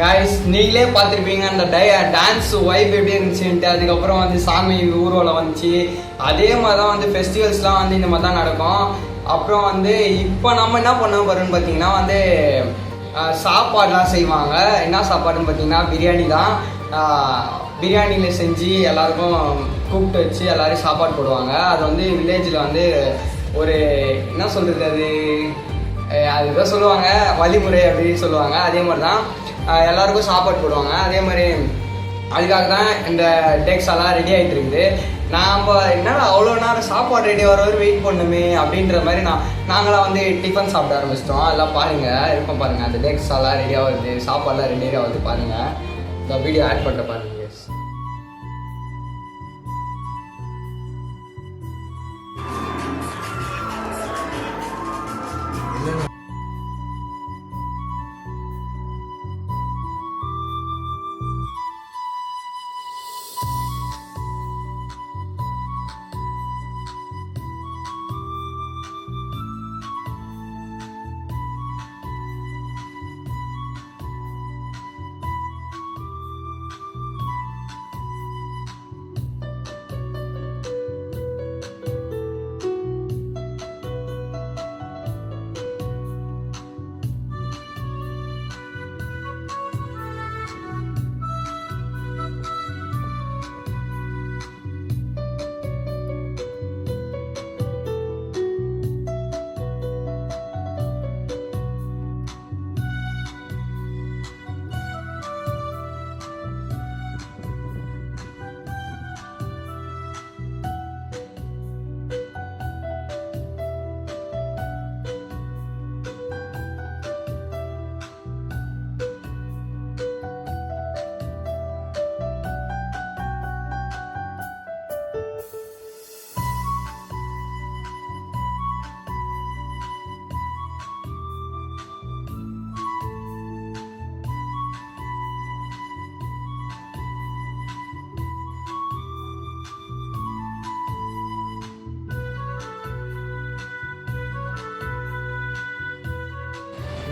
Guys நீங்களே பார்த்துருப்பீங்க அந்த டை டான்ஸ் வைப் எப்படி இருந்துச்சுன்ட்டு அதுக்கப்புறம் வந்து சாமி ஊர்வலம் வந்துச்சு. அதே மாதிரி தான் வந்து ஃபெஸ்டிவல்ஸ்லாம் வந்து இந்த மாதிரி தான் நடக்கும். அப்புறம் வந்து இப்போ நம்ம என்ன பண்ண போகிறோம்னு பார்த்தீங்கன்னா வந்து சாப்பாடுலாம் செய்வாங்க. என்ன சாப்பாடுன்னு பார்த்தீங்கன்னா பிரியாணி தான். பிரியாணியில் செஞ்சு எல்லாருக்கும் கூப்பிட்டு வச்சு எல்லோரும் சாப்பாடு போடுவாங்க. அது வந்து வில்லேஜில் வந்து ஒரு என்ன சொல்கிறது அது? அதுதான் சொல்லுவாங்க வழிமுறை அப்படின்னு சொல்லுவாங்க. அதே மாதிரி தான் எல்லாருக்கும் சாப்பாடு போடுவாங்க. அதே மாதிரி அதுக்காக தான் இந்த டேக்ஸ் எல்லாம் ரெடி ஆகிட்டு இருக்குது. நாம் என்ன அவ்வளோ நேரம் சாப்பாடு ரெடி வர வரை வெயிட் பண்ணுமே அப்படின்ற மாதிரி நான் நாங்களாம் வந்து டிஃபன் சாப்பிட ஆரம்பிச்சிட்டோம். அதெல்லாம் பாருங்கள் இருக்கும் பாருங்கள் அந்த டேக்ஸ் எல்லாம் ரெடியாக வருது சாப்பாடுலாம் ரெடியாக வருது பாருங்கள் இந்த வீடியோ ஆட் பண்ணுற பாருங்கள்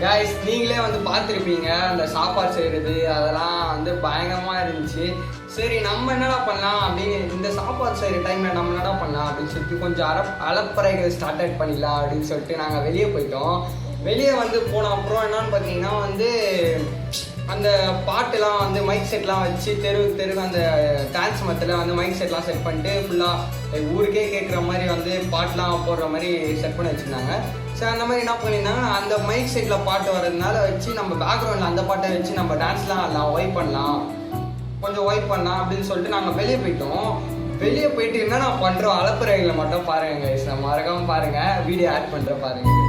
கைஸ் நீங்களே வந்து பார்த்துருப்பீங்க அந்த சாப்பாடு செய்கிறது அதெல்லாம் வந்து பயங்கரமாக இருந்துச்சு. சரி நம்ம என்னடா பண்ணலாம் அப்படின்னு இந்த சாப்பாடு செய்கிற டைமில் நம்ம என்னடா பண்ணலாம் அப்படின்னு சொல்லிட்டு கொஞ்சம் அல அலப்பறைகள் ஸ்டார்ட் பண்ணிடலாம் அப்படின்னு சொல்லிட்டு நாங்கள் வெளியே போயிட்டோம். வெளியே வந்து போன அப்புறம் என்னன்னு பார்த்தீங்கன்னா வந்து அந்த பாட்டுலாம் வந்து மைக் செட்லாம் வச்சு தெரு தெருவு அந்த டான்ஸ் மத்தில் வந்து மைக் செட்லாம் செட் பண்ணிட்டு ஃபுல்லாக ஊருக்கே கேட்குற மாதிரி வந்து பாட்டுலாம் போடுற மாதிரி செட் பண்ணி வச்சுருந்தாங்க. ஸோ அந்த மாதிரி என்ன பண்ணியிருந்தாங்க அந்த மைக் செட்டில் பாட்டு வர்றதுனால வச்சு நம்ம பேக்ரவுண்டில் அந்த பாட்டை வச்சு நம்ம டான்ஸ்லாம் ஆடலாம் ஒய்ப் பண்ணலாம். கொஞ்சம் ஒய்ப் பண்ணலாம் அப்படின்னு சொல்லிட்டு நாங்கள் வெளியே போயிட்டோம். வெளியே போயிட்டு என்ன நான் பண்ணுறோம் அளப்புறைகளை மட்டும் பாருங்கள் மறக்காமல் பாருங்கள் வீடியோ ஆட் பண்ணுறேன் பாருங்கள்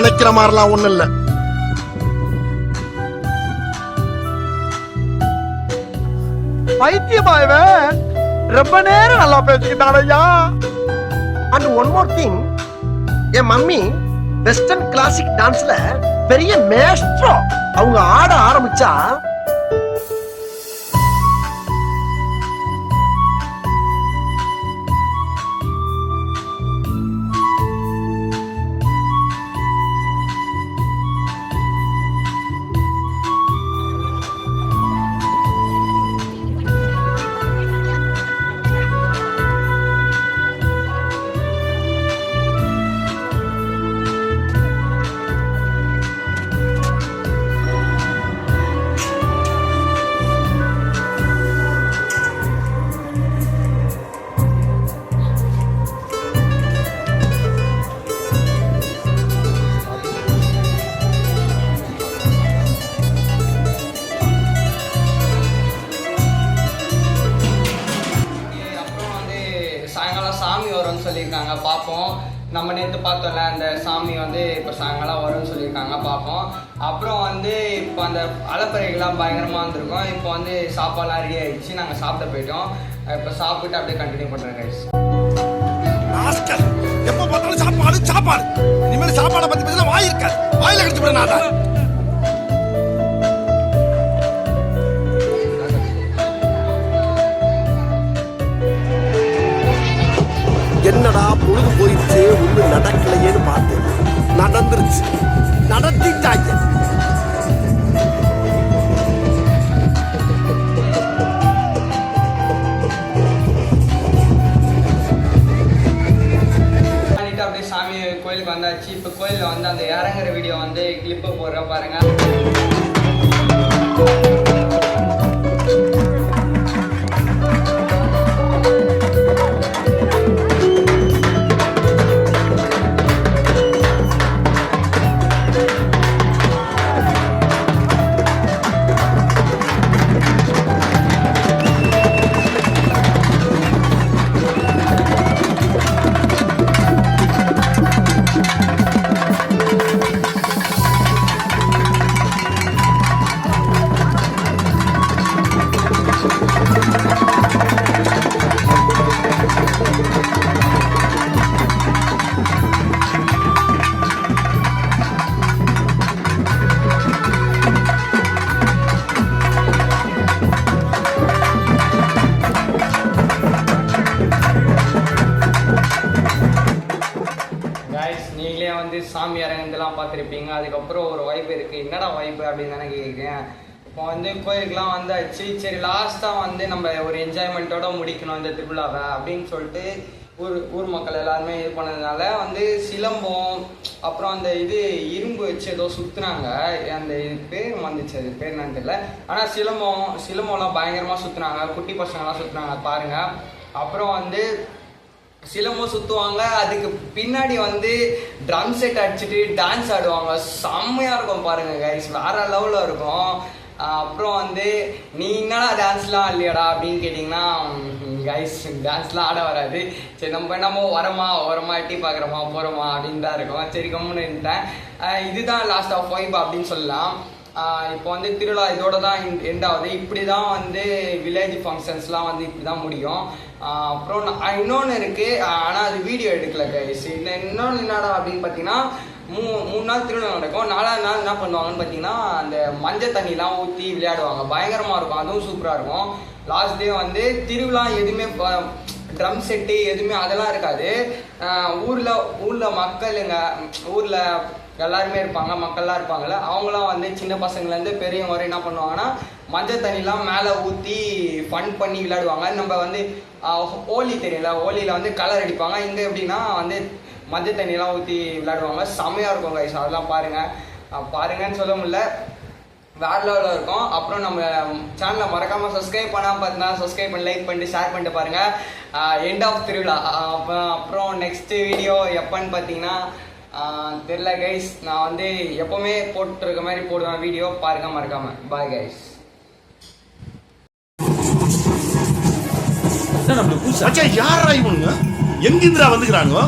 நினைக்கிற மாதிரிலாம் ஒண்ணு இல்ல. பைத்தியமா இவன்? ரொம்ப நேரம் நல்லா பேசிக்கிட்டான் ஐயா அண்ட் ஒன் மோர் திங் என் மம்மி வெஸ்டர்ன் கிளாசிக் டான்ஸ்ல பெரிய மேஸ்ட்ரோ அவங்க ஆட ஆரம்பிச்சா நேற்று பார்த்தோம்ல அந்த சாமி வந்து இப்போ சாயங்காலம் வரும்னு சொல்லியிருக்காங்க பார்ப்போம். அப்புறம் வந்து இப்போ அந்த அலப்பறைகள்லாம் பயங்கரமாக வந்திருக்கோம். இப்போ வந்து சாப்பாடுலாம் ரெடி ஆகிடுச்சு நாங்கள் சாப்பிட போயிட்டோம். இப்போ சாப்பிட்டு அப்படியே கண்டினியூ பண்ணுறேன் கைஸ் ஆஸ்கர் எப்ப பார்த்தாலும் சாப்பாடு சாப்பாடு. இனிமேல் சாப்பாடை பத்தி பேசினா வாய் வாயில் வாயில கடிச்சு விட நான் இப்போ கோயிலில் வந்து அந்த இறங்குற வீடியோ வந்து கிளிப்பை போடுற பாருங்கள் பார்த்துருப்பீங்க அதுக்கப்புறம் ஒரு வைப் இருக்குது என்னடா வைப் அப்படின்னு தானே கேட்குறேன். இப்போ வந்து கோயிலுக்குலாம் வந்தாச்சு சரி லாஸ்ட்டாக வந்து நம்ம ஒரு என்ஜாய்மெண்ட்டோட முடிக்கணும் இந்த திருவிழாவை அப்படின்னு சொல்லிட்டு ஊர் ஊர் மக்கள் எல்லாருமே இது பண்ணதுனால வந்து சிலம்பம் அப்புறம் அந்த இது இரும்பு வச்சு ஏதோ சுற்றுனாங்க அந்த இது பேர் வந்துச்சு அது பேர் என்னன்னு தெரியல. ஆனால் சிலம்பம் சிலம்பம்லாம் பயங்கரமாக சுற்றுனாங்க குட்டி பசங்கள்லாம் சுற்றுனாங்க பாருங்கள் அப்புறம் வந்து சிலம்பம் சுத்துவாங்க. அதுக்கு பின்னாடி வந்து ட்ரம் செட் அடிச்சுட்டு டான்ஸ் ஆடுவாங்க. செம்மையா இருக்கும் பாருங்க கைஸ் வேற லெவலில் இருக்கும். அப்புறம் வந்து நீ என்னடா டான்ஸ்லாம் இல்லையாடா அப்படின்னு கேட்டிங்கன்னா கைஸ் டான்ஸ்லாம் ஆட வராது. சரி நம்ம என்னமோ வரமா? வரமா? எட்டி பார்க்குறோமா போகிறோமா அப்படின்னு தான் இருக்கும். சரி கம்முன்னு இருந்தேன் இதுதான் லாஸ்ட் ஆஃப் வைப் அப்படின்னு சொல்லலாம். இப்போ வந்து திருவிழா இதோட தான் எண்ட் ஆகுது. இப்படி தான் வந்து வில்லேஜ் ஃபங்க்ஷன்ஸ்லாம் வந்து இப்படி தான் முடியும் அப்புறம் நான் இன்னொன்று இருக்குது ஆனால் அது வீடியோ எடுக்கல கைஸ் இந்த இன்னொன்று என்னடா அப்படின்னு பார்த்தீங்கன்னா மூ மூணு நாள் திருவிழா நடக்கும். நாலாவது நாள் என்ன பண்ணுவாங்கன்னு பார்த்தீங்கன்னா அந்த மஞ்சள் தண்ணிலாம் ஊற்றி விளையாடுவாங்க. பயங்கரமாக இருக்கும். அதுவும் சூப்பராக இருக்கும். லாஸ்ட் டே வந்து திருவிழா எதுவுமே ட்ரம் செட்டு எதுவுமே அதெல்லாம் இருக்காது. ஊரில் ஊரில் மக்கள் எங்கள் ஊரில் எல்லாருமே இருப்பாங்க மக்கள்லாம் இருப்பாங்கல்ல. அவங்களாம் வந்து சின்ன பசங்கள்லேருந்து பெரியவங்க வரை என்ன பண்ணுவாங்கன்னா மஞ்சள் தண்ணிலாம் மேலே ஊற்றி ஃபன் பண்ணி விளையாடுவாங்க. நம்ம வந்து ஹோலி தெரியல ஹோலியில் வந்து கலர் அடிப்பாங்க. இங்கே எப்படின்னா வந்து மஞ்சள் தண்ணிலாம் ஊற்றி விளையாடுவாங்க. செம்மையாக இருக்கும் கைஸ் அதெல்லாம் பாருங்கள் பாருங்கன்னு சொல்ல முடியல. வேற லெவலில் இருக்கும். அப்புறம் நம்ம சேனலை மறக்காமல் சப்ஸ்கிரைப் பண்ணாமல் பார்த்தீங்கன்னா சப்ஸ்கிரைப் பண்ணி லைக் பண்ணிட்டு ஷேர் பண்ணிட்டு பாருங்கள் எண்ட் ஆஃப் திருவிழா. ஆஹ் அப்புறம் நெக்ஸ்ட் வீடியோ எப்போன்னு பார்த்தீங்கன்னா ஆஹ் கைஸ் நான் வந்து எப்போவுமே போட்டிருக்க மாதிரி போடுவேன் வீடியோ பாருங்க மறக்காம. பாய் கைஸ் மச்சான் யாரா இவனுங்க? எங்கிந்திரா வந்துக்கிறாங்க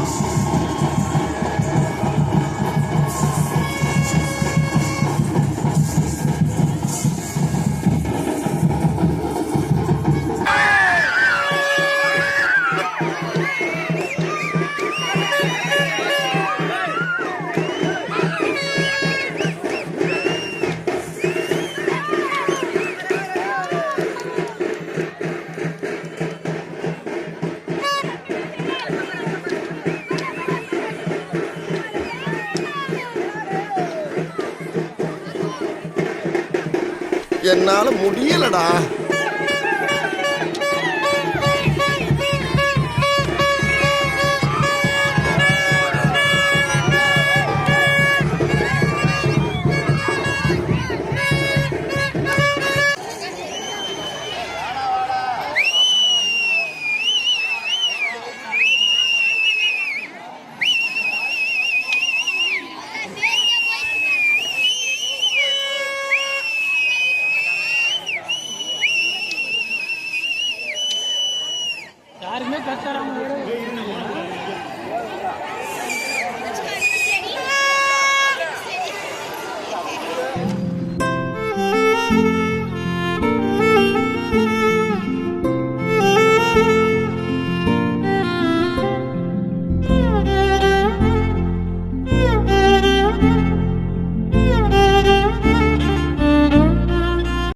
என்னால முடியலடா.